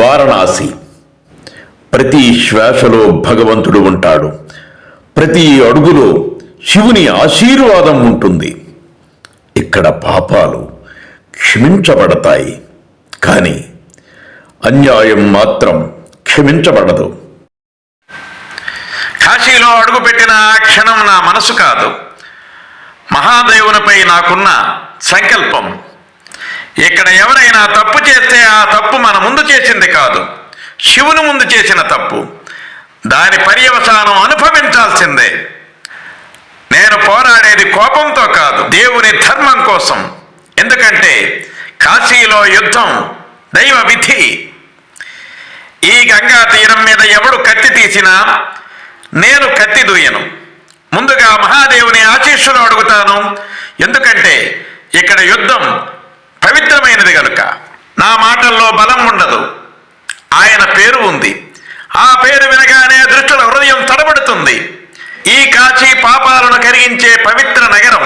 వారణాసి. ప్రతి శ్వాసలో భగవంతుడు ఉంటాడు. ప్రతి అడుగులో శివుని ఆశీర్వాదం ఉంటుంది. ఇక్కడ పాపాలు క్షమించబడతాయి. కానీ అన్యాయం మాత్రం క్షమించబడదు. కాశీలో అడుగుపెట్టిన ఆ క్షణం నా మనసు కాదు. మహాదేవునిపై నాకున్న సంకల్పం. ఇక్కడ ఎవరైనా తప్పు చేస్తే ఆ తప్పు మన ముందు చేసింది కాదు. శివుని ముందు చేసిన తప్పు. దాని పర్యవసానం అనుభవించాల్సిందే. నేను పోరాడేది కోపంతో కాదు దేవుని ధర్మం కోసం. ఎందుకంటే కాశీలో యుద్ధం దైవ విధి. ఈ గంగా తీరం మీద ఎవడు కత్తి తీసినా నేను కత్తి దూయను. ముందుగా మహాదేవుని ఆశీస్సులు అడుగుతాను. ఎందుకంటే ఇక్కడ యుద్ధం ఆ పేరు వినగానే దృష్టిలో హృదయం తడబడుతుంది. ఈ కాశీ పాపాలను కరిగించే పవిత్ర నగరం.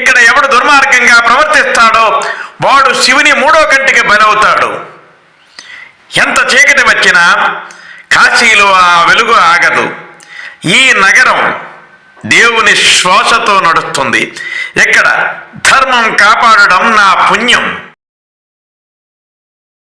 ఇక్కడ ఎవడు దుర్మార్గంగా ప్రవర్తిస్తాడో వాడు శివుని మూడో కంటికి బలవుతాడు. ఎంత చీకటి వచ్చినా కాశీలో ఆ వెలుగు ఆగదు. ఈ నగరం దేవుని శ్వాసతో నడుస్తుంది. ఇక్కడ ధర్మం కాపాడడం నా పుణ్యం.